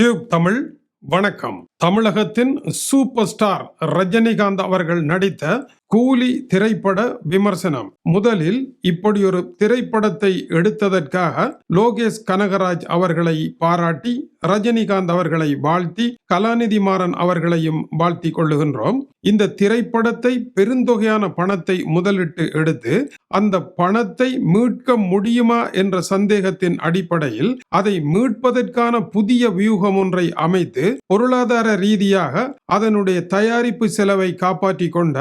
Tube Tamil வணக்கம். தமிழகத்தின் super star Rajinikanth அவர்கள் நடித்த கூலி திரைப்பட விமர்சனம். முதலில் இப்படி ஒரு திரைப்படத்தை எடுத்ததற்காக லோகேஷ் கனகராஜ் அவர்களை பாராட்டி ரஜினிகாந்த் அவர்களை வாழ்த்தி கலாநிதி மாறன் அவர்களையும் வாழ்த்தி கொள்ளுகின்றோம். இந்த திரைப்படத்தை பெருந்தொகையான பணத்தை முதலிட்டு எடுத்து அந்த பணத்தை மீட்க முடியுமா என்ற சந்தேகத்தின் அடிப்படையில் அதை மீட்பதற்கான புதிய வியூகம் ஒன்றை அமைத்து பொருளாதார ரீதியாக அதனுடைய தயாரிப்பு செலவை காப்பாற்றிக் கொண்ட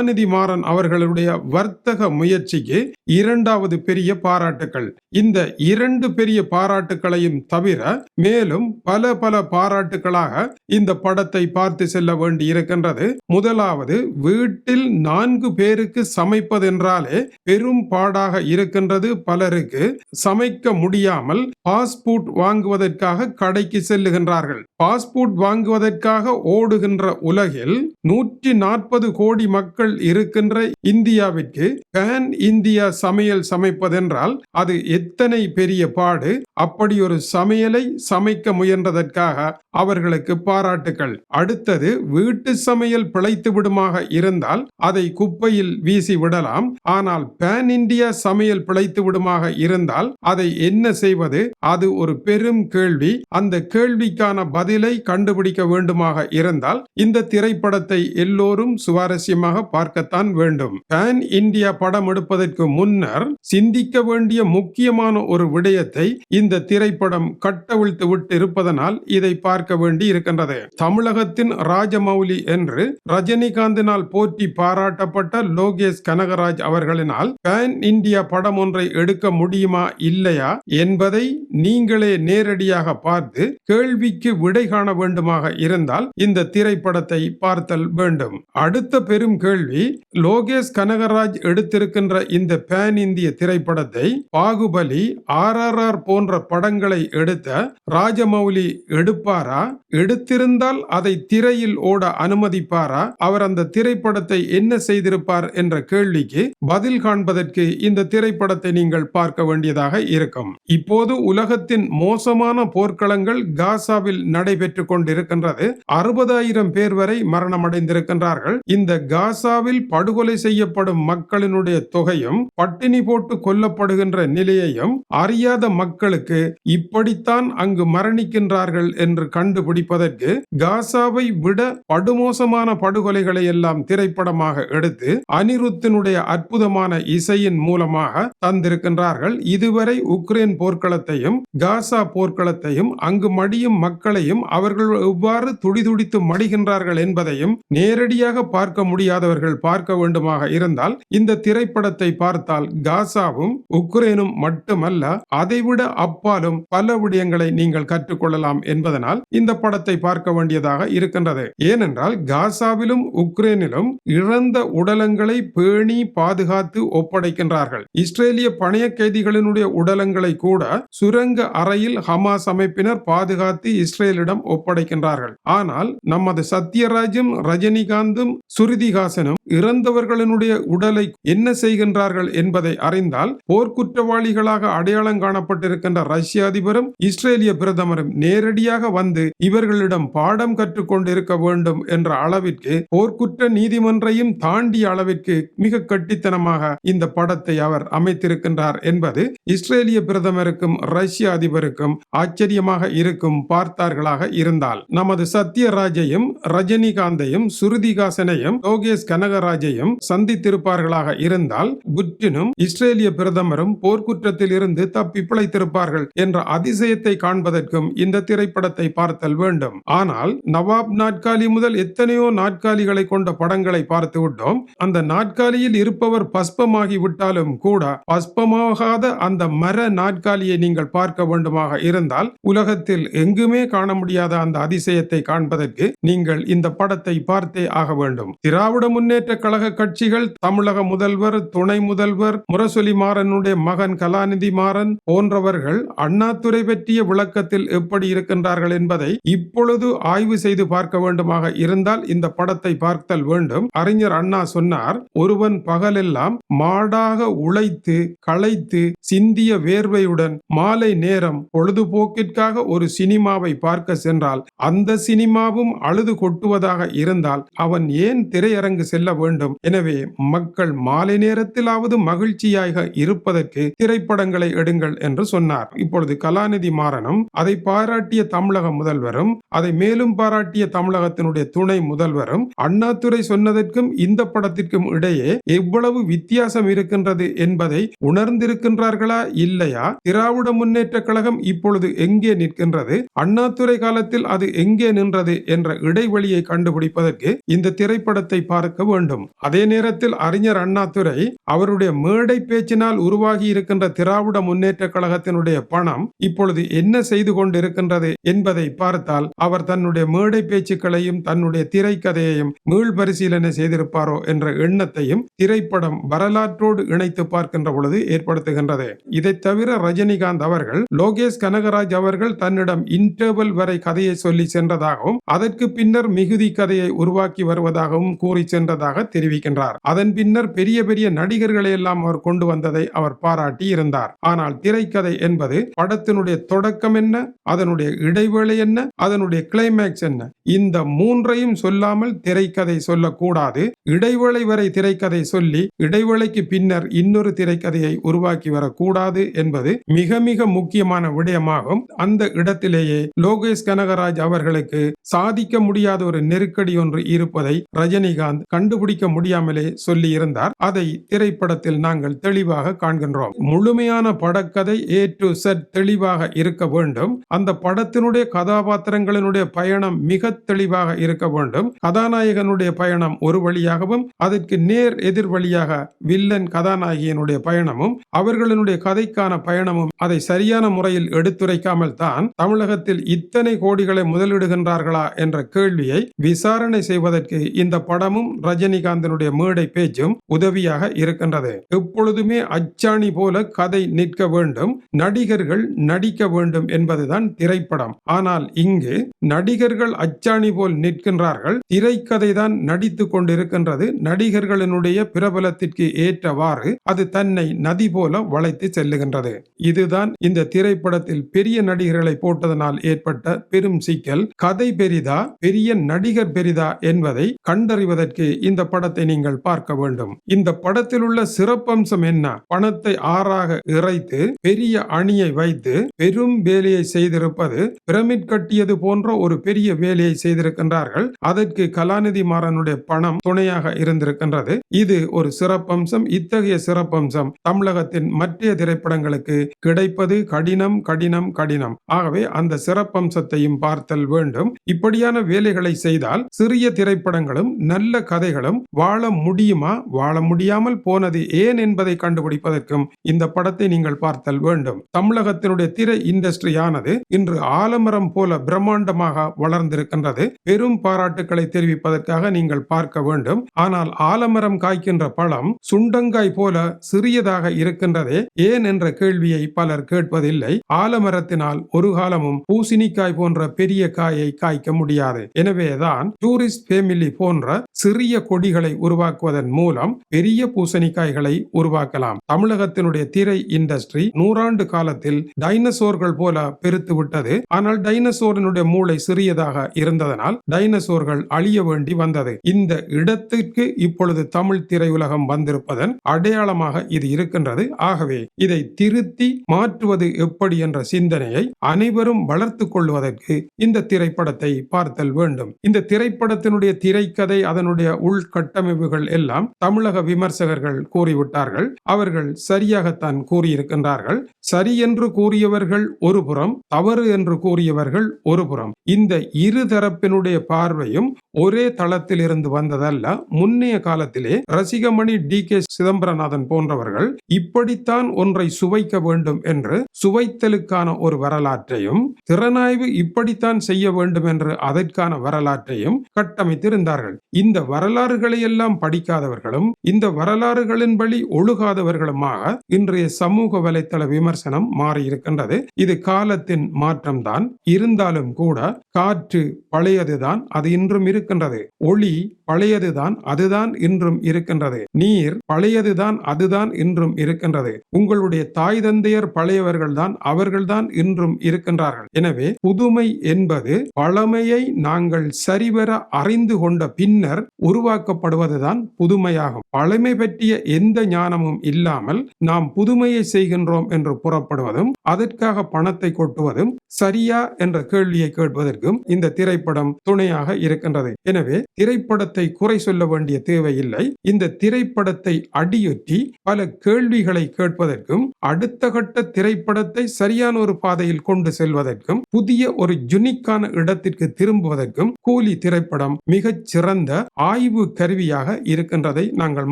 கலாநிதி மாறன் அவர்களுடைய வர்த்தக முயற்சிக்கு இரண்டாவது பெரிய பாராட்டுக்கள். இந்த இரண்டு பெரிய பாராட்டுக்களையும் தவிர மேலும் பல பல பாராட்டுகளாக இந்த படத்தை பார்த்து செல்ல வேண்டி இருக்கின்றது முதலாவது வீட்டில் நான்கு பேருக்கு சமைப்பதென்றாலே பெரும் பாடாக இருக்கின்றது. பலருக்கு சமைக்க முடியாமல் பாஸ்போர்ட் வாங்குவதற்காக கடைக்கு செல்லுகின்றார்கள். பாஸ்போர்ட் வாங்குவதற்காக ஓடுகின்ற உலகில் நூற்றி நாற்பது கோடி மக்கள் இருக்கின்ற இந்தியாவிற்கு பேன் இந்தியா சமையல் சமைப்பதென்றால் அது எத்தனை பெரிய பாடு. அப்படி ஒரு சமையலை சமைக்க முயன்றதற்காக அவர்களுக்கு பாராட்டுக்கள். அடுத்தது வீட்டு சமையல் பிழைத்து விடுமாக இருந்தால் அதை குப்பையில் வீசி விடலாம். ஆனால் பேன் இந்தியா சமையல் பிழைத்து விடுமாக இருந்தால் அதை என்ன செய்வது? அது ஒரு பெரும் கேள்வி. அந்த கேள்விக்கான பதிலை கண்டுபிடிக்க வேண்டுமாக இருந்தால் இந்த திரைப்படத்தை எல்லோரும் சுவாரஸ்யமாக பார்க்கத்தான் வேண்டும். பேன் இந்தியா படம் எடுப்பதற்கு முன்னர் சிந்திக்க வேண்டிய முக்கியமான ஒரு விடயத்தை இந்த திரைப்படம் கட்டவிழ்த்து விட்டு இருப்பதனால் இதை பார்க்க வேண்டி இருக்கின்றது. தமிழகத்தின் ராஜமௌலி என்று ரஜினிகாந்தினால் போற்றி பாராட்டப்பட்ட லோகேஷ் கனகராஜ் அவர்களினால் பேன் இந்தியா படம் ஒன்றை எடுக்க முடியுமா இல்லையா என்பதை நீங்களே நேரடியாக பார்த்து கேள்விக்கு விடை காண வேண்டுமாக இருந்தால் இந்த திரைப்படத்தை பார்த்தல் வேண்டும். அடுத்த பெரும் கேள்வி கேள்வி லோகேஷ் கனகராஜ் எடுத்திருக்கின்ற இந்த பேன் இந்திய திரைப்படத்தை பாகுபலி ஆர் ஆர் ஆர் போன்ற படங்களை எடுத்த ராஜமௌலி எடுப்பாரா? எடுத்திருந்தால் அதை திரையில் ஓட அனுமதிப்பாரா? அவர் அந்த திரைப்படத்தை என்ன செய்திருப்பார் என்ற கேள்விக்கு பதில் காண்பதற்கு இந்த திரைப்படத்தை நீங்கள் பார்க்க வேண்டியதாக இருக்கும். இப்போது உலகத்தின் மோசமான போர்க்களங்கள் காசாவில் நடைபெற்று கொண்டிருக்கின்றது. அறுபதாயிரம் பேர் வரை மரணமடைந்திருக்கின்றார்கள். இந்த காசா காசாவில் படுகொலை செய்யப்படும் மக்களினுடைய தொகையும் பட்டினி போட்டு கொல்லப்படுகின்ற நிலையையும் அறியாத மக்களுக்கு இப்படித்தான் அங்கு மரணிக்கின்றார்கள் என்று கண்டுபிடிப்பதற்கு காசாவை விட படுமோசமான படுகொலைகளை எல்லாம் திரைப்படமாக எடுத்து அனிருத்தினுடைய அற்புதமான இசையின் மூலமாக தந்திருக்கின்றார்கள். இதுவரை உக்ரைன் போர்க்களத்தையும் காசா போர்க்களத்தையும் அங்கு மடியும் மக்களையும் அவர்கள் எவ்வாறு துடிதுடித்து மடிகின்றார்கள் என்பதையும் நேரடியாக பார்க்க முடியாதவர்கள் பார்க்க வேண்டுமாக இருந்தால் இந்த திரைப்படத்தை பார்த்தால் காசாவும் உக்ரைனும் மட்டுமல்ல அதைவிட அப்பாலும் பல விடயங்களை நீங்கள் கற்றுக்கொள்ளலாம் என்பதனால் இந்த படத்தை பார்க்க வேண்டியதாக இருக்கின்றது. ஏனென்றால் காசாவிலும் உக்ரைனிலும் இறந்த உடலங்களை பேணி பாதுகாத்து ஒப்படைக்கின்றார்கள். இஸ்ரேலிய பணைய கைதிகளினுடைய உடலங்களை கூட சுரங்க அறையில் ஹமாஸ் அமைப்பினர் பாதுகாத்து இஸ்ரேலிடம் ஒப்படைக்கின்றார்கள். ஆனால் நமது சத்யராஜும் ரஜினிகாந்தும் சுருதிகாசனும் இறந்தவர்களினுடைய உடலை என்ன செய்கின்றார்கள் என்பதை அறிந்தால் போர்க்குற்றவாளிகளாக அடையாளம் காணப்பட்டிருக்கின்ற ரஷ்ய அதிபரும் இஸ்ரேலிய பிரதமரும் நேரடியாக வந்து இவர்களிடம் பாடம் கற்றுக்கொண்டிருக்க வேண்டும் என்ற அளவிற்கு போர்க்குற்ற நீதிமன்றையும் தாண்டிய அளவிற்கு மிக கட்டித்தனமாக இந்த படத்தை அவர் அமைத்திருக்கின்றார் என்பது இஸ்ரேலிய பிரதமருக்கும் ரஷ்ய அதிபருக்கும் ஆச்சரியமாக இருக்கும் பார்த்தார்களாக இருந்தால். நமது சத்யராஜையும் ரஜினிகாந்தையும் சுருதிகாசனையும் லோகேஷ் கனகராஜையும் சந்தித்திருப்பார்களாக இருந்தால் புட்டினும் இஸ்ரேலிய பிரதமரும் போர்க்குற்றத்தில் இருந்து தப்பி பிழைத்திருப்பார்கள் என்ற அதிசயத்தை காண்பதற்கும் இந்த திரைப்படத்தை பார்த்தல் வேண்டும். ஆனால் நவாப் நாட்காலி முதல் எத்தனையோ நாட்காலிகளை கொண்ட படங்களை பார்த்து விட்டோம். அந்த நாட்காலியில் இருப்பவர் பஸ்பமாகி விட்டாலும் கூட பஸ்பமாகாத அந்த மர நாட்காலியை நீங்கள் பார்க்க வேண்டுமாக இருந்தால் உலகத்தில் எங்குமே காண முடியாத அந்த அதிசயத்தை காண்பதற்கு நீங்கள் இந்த படத்தை பார்த்தே ஆக வேண்டும். திராவிட முன்னே முன்னேற்ற கழக கட்சிகள் தமிழக முதல்வர் துணை முதல்வர் முரசொலி மாறனுடைய மகன் கலாநிதி மாறன் போன்றவர்கள் அண்ணாதுரை பற்றிய விளக்கத்தில் எப்படி இருக்கின்றார்கள் என்பதை இப்பொழுது ஆய்வு செய்து பார்க்க வேண்டுமாக இருந்தால் இந்த படத்தை பார்த்தல் வேண்டும். அறிஞர் அண்ணா சொன்னார் ஒருவன் பகலெல்லாம் மாடாக உழைத்து களைத்து சிந்திய வேர்வையுடன் மாலை நேரம் பொழுதுபோக்கிற்காக ஒரு சினிமாவை பார்க்க சென்றால் அந்த சினிமாவும் அழுது கொட்டுவதாக இருந்தால் அவன் ஏன் திரையரங்கு செல்ல வேண்டும். எனவே மக்கள் மாலை நேரத்திலாவது மகிழ்ச்சியாக இருப்பதற்கு திரைப்படங்களை எடுங்கள் என்று சொன்னார். இப்பொழுது கலாநிதி மாறனும் அதை பாராட்டிய தமிழக முதல்வரும் அதை மேலும் பாராட்டிய தமிழகத்தினுடைய துணை முதல்வரும் அண்ணாதுரை சொன்னதற்கும் இந்த படத்திற்கும் இடையே எவ்வளவு வித்தியாசம் இருக்கின்றது என்பதை உணர்ந்திருக்கின்றார்களா இல்லையா? திராவிட முன்னேற்ற கழகம் இப்பொழுது எங்கே நிற்கின்றது? அண்ணாதுரை காலத்தில் அது எங்கே நின்றது என்ற இடைவெளியை கண்டுபிடிப்பதற்கு இந்த திரைப்படத்தை பார்க்க வேண்டும். அதே நேரத்தில் அறிஞர் அண்ணாதுரை அவருடைய மேடை பேச்சினால் உருவாகி இருக்கின்ற திராவிட முன்னேற்ற கழகத்தினுடைய பணம் இப்பொழுது என்ன செய்து கொண்டிருக்கின்றது என்பதை பார்த்தால் அவர் தன்னுடைய மேடை பேச்சுக்களையும் தன்னுடைய திரைக்கதையையும் மீள் பரிசீலனை செய்திருப்பாரோ என்ற எண்ணத்தையும் திரைப்படம் வரலாற்றோடு இணைத்து பார்க்கின்ற பொழுது ஏற்படுத்துகின்றது. இதை தவிர ரஜினிகாந்த் அவர்கள் லோகேஷ் கனகராஜ் அவர்கள் தன்னிடம் இன்டர்வல் வரை கதையை சொல்லி சென்றதாகவும் அதற்கு பின்னர் மிகுதி கதையை உருவாக்கி வருவதாகவும் கூறி சென்றது சென்றதாக தெரிவிக்கின்றார். அதன் பின்னர் பெரிய பெரிய நடிகர்களை எல்லாம் அவர் கொண்டு வந்ததை அவர் பாராட்டி இருந்தார். ஆனால் திரைக்கதை என்பது படத்தினுடைய தொடக்கம் என்ன அதனுடைய இடைவேளை என்ன அதனுடைய கிளைமேக்ஸ் என்ன இந்த மூன்றையும் சொல்லாமல் திரைக்கதை சொல்லக்கூடாது. இடைவேளை வரை திரைக்கதை சொல்லி இடைவேளைக்கு பின்னர் இன்னொரு திரைக்கதையை உருவாக்கி வரக்கூடாது என்பது மிக மிக முக்கியமான விடயமாகும். அந்த இடத்திலேயே லோகேஷ் கனகராஜ் அவர்களுக்கு சாதிக்க முடியாத ஒரு நெருக்கடி ஒன்று இருப்பதை ரஜினிகாந்த் கண்டுபிடிக்க முடியாமலே சொல்லி இருந்தார் அதை திரைப்படத்தில் நாங்கள் தெளிவாக காண்கின்றோம். முழுமையான படக்கதை ஏ டு செட் தெளிவாக இருக்க வேண்டும். அந்த படத்தினுடைய கதாபாத்திரங்களினுடைய பயணம் மிக தெளிவாக இருக்க வேண்டும். கதாநாயகனுடைய பயணம் ஒரு வழியாகவும் அதற்கு நேர் எதிர் வழியாக வில்லன் கதாநாயகியினுடைய பயணமும் அவர்களினுடைய கதைக்கான பயணமும் அதை சரியான முறையில் எடுத்துரைக்காமல் தான் தமிழகத்தில் இத்தனை கோடிகளை முதலிடுகின்றார்களா என்ற கேள்வியை விசாரணை செய்வதற்கு இந்த படமும் ரஜினிகாந்தினுடைய மேடை பேச்சும் உதவியாக இருக்கின்றது. எப்பொழுதுமே அச்சாணி போல கதை நிற்க வேண்டும் நடிகர்கள் நடிக்க வேண்டும் என்பதுதான் திரைப்படம். ஆனால் இங்கு நடிகர்கள் அச்சாணி போல் நிற்கின்றார்கள் திரைக்கதை தான் நடித்துக் கொண்டிருக்கின்றது நடிகர்களினுடைய பிரபலத்திற்கு ஏற்றவாறு அது தன்னை நதி போல வளைத்து செல்லுகின்றது. இதுதான் இந்த திரைப்படத்தில் பெரிய நடிகர்களை போட்டதனால் ஏற்பட்ட பெரும் சிக்கல். கதை பெரிதா பெரிய நடிகர் பெரிதா என்பதை கண்டறிவதற்கு இந்த படத்தை நீங்கள் பார்க்க வேண்டும். இந்த படத்தில் உள்ள சிறப்பம்சம் என்ன? பணத்தை ஆறாக இறைத்து பெரிய அணியை வைத்து பெரும் வேலையை செய்திருப்பது பிரமிட் கட்டியது போன்ற ஒரு பெரிய வேலையை செய்திருக்கின்றார்கள். அதற்கு கலாநிதி மாறனுடைய பணம் துணையாக இருந்திருக்கின்றது. இது ஒரு சிறப்பம்சம் இத்தகைய சிறப்பம்சம் தமிழகத்தின் மற்ற திரைப்படங்களுக்கு கிடைப்பது கடினம் கடினம் கடினம். ஆகவே அந்த சிறப்பம்சத்தையும் பார்த்தல் வேண்டும். இப்படியான வேலைகளை செய்தால் சிறிய திரைப்படங்களும் நல்ல கதை கதைகளும் வாழ முடியுமா? வாழ முடியாமல் போனது ஏன் என்பதை கண்டுபிடிப்பதற்கும் இந்த படத்தை நீங்கள் பார்த்தல் வேண்டும். தமிழகத்தினுடைய திரை இண்டஸ்ட்ரியானது இன்று ஆலமரம் போல பிரம்மாண்டமாக வளர்ந்திருக்கின்றது. பெரும் பாராட்டுக்களை தெரிவிப்பதற்காக நீங்கள் பார்க்க வேண்டும். ஆனால் ஆலமரம் காய்க்கின்ற பழம் சுண்டங்காய் போல சிறியதாக இருக்கின்றதே ஏன் என்ற கேள்வியை பலர் கேட்பதில்லை. ஆலமரத்தினால் ஒரு காலமும் பூசணிக்காய் போன்ற பெரிய காயை காய்க்க முடியாது. எனவேதான் டூரிஸ்ட் ஃபேமிலி போன்ற சிறிய கொடிகளை உருவாக்குவதன் மூலம் பெரிய பூசணிக்காய்களை உருவாக்கலாம். தமிழகத்தினுடைய திரை இண்டஸ்ட்ரி நூறாண்டு காலத்தில் டைனசோர்கள் போல பெருத்து விட்டது. ஆனால் டைனசோரினுடைய மூளை சிறியதாக இருந்ததனால் டைனசோர்கள் அழிய வேண்டி வந்தது. இந்த இடத்திற்கு இப்பொழுது தமிழ் திரையுலகம் வந்திருப்பதன் அடையாளமாக இது இருக்கின்றது. ஆகவே இதை திருத்தி மாற்றுவது எப்படி என்ற சிந்தனையை அனைவரும் வளர்த்து கொள்வதற்கு இந்த திரைப்படத்தை பார்த்தல் வேண்டும். இந்த திரைப்படத்தினுடைய திரைக்கதை அதனுடைய உள்கட்டமைப்புகள் எல்லாம் தமிழக விமர்சகர்கள் கூறிவிட்டார்கள். அவர்கள் சரியாகத்தான் கூறியிருக்கின்றார்கள். சரி என்று கூறியவர்கள் ஒரு புறம் தவறு என்று கூறியவர்கள் ஒரு புறம். இந்த இரு தரப்பினுடைய பார்வையும் ஒரே தளத்தில் இருந்து வந்ததல்ல. முன்னைய காலத்திலே ரசிகமணி டி. கே. சிதம்பரநாதன் போன்றவர்கள் இப்படித்தான் ஒன்றை சுவைக்க வேண்டும் என்று சுவைத்தலுக்கான ஒரு வரலாற்றையும் திறனாய்வு இப்படித்தான் செய்ய வேண்டும் என்று அதற்கான வரலாற்றையும் கட்டமைத்திருந்தார்கள். இந்த வரலாற்று வரலாறுகளை எல்லாம் படிக்காதவர்களும் இந்த வரலாறுகளின்படி ஒழுகாதவர்களுமாக இன்றைய சமூக வலைத்தள விமர்சனம் மாறி இருக்கின்றது இது காலத்தின் மாற்றம்தான். இருந்தாலும் கூட காற்று பழையதுதான் அது இன்றும் இருக்கின்றது. ஒளி பழையதுதான் அதுதான் இன்றும் இருக்கின்றது. நீர் பழையதுதான் அதுதான் இன்றும் இருக்கின்றது. உங்களுடைய தாய் தந்தையர் பழையவர்கள்தான் அவர்கள்தான் இன்றும் இருக்கின்றார்கள். எனவே புதுமை என்பது பழமையை நாங்கள் சரிவர அறிந்து கொண்ட பின்னர் உருவாக்கப்படுவதுதான் புதுமையாகும். பழமை பற்றிய எந்த ஞானமும் இல்லாமல் நாம் புதுமையை செய்கின்றோம் என்று புறப்படுவதும் அதற்காக பணத்தை கொட்டுவதும் சரியா என்ற கேள்வியை கேட்பதற்கும் இந்த திரைப்படம் துணையாக இருக்கின்றது. எனவே திரைப்படத்தை குறை சொல்ல வேண்டிய தேவையில்லை. இந்த திரைப்படத்தை அடியொற்றி பல கேள்விகளை கேட்பதற்கும் அடுத்த கட்ட திரைப்படத்தை சரியான ஒரு பாதையில் கொண்டு செல்வதற்கும் புதிய ஒரு யுனிக்கான இடத்திற்கு திரும்புவதற்கும் கூலி திரைப்படம் மிகச் சிறந்த ஆய்வு அறிவு கருவியாக இருக்கின்றதை நாங்கள்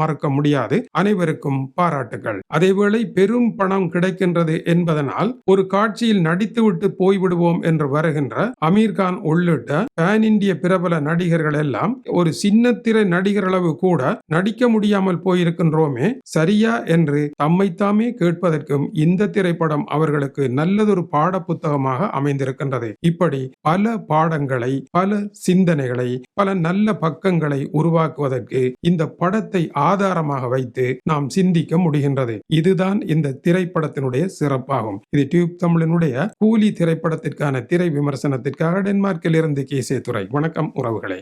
மறக்க முடியாது. அனைவருக்கும் பாராட்டுகள் அதேவேளை பெரும் பணம் கிடைக்கின்றது என்பதனால் ஒரு காட்சியில் நடித்துவிட்டு போய்விடுவோம் என்று வருகின்ற அமீர்கான் உள்ளிட்ட பேன் இந்திய பிரபல நடிகர்கள் எல்லாம் ஒரு சின்னத்திரை நடிகர் அளவு கூட நடிக்க முடியாமல் போயிருக்கின்றோமே சரியா என்று தம்மைத்தாமே கேட்பதற்கும் இந்த திரைப்படம் அவர்களுக்கு நல்லதொரு பாட புத்தகமாக அமைந்திருக்கின்றது. இப்படி பல பாடங்களை பல சிந்தனைகளை பல நல்ல பக்கங்களை உரு உருவாக்குவதற்கு இந்த படத்தை ஆதாரமாக வைத்து நாம் சிந்திக்க முடிகின்றது. இதுதான் இந்த திரைப்படத்தினுடைய சிறப்பாகும். இது டியூப் தமிழினுடைய கூலி திரைப்படத்திற்கான திரை விமர்சனத்திற்காக டென்மார்க்கில் இருந்து கே துறை வணக்கம் உறவுகளே.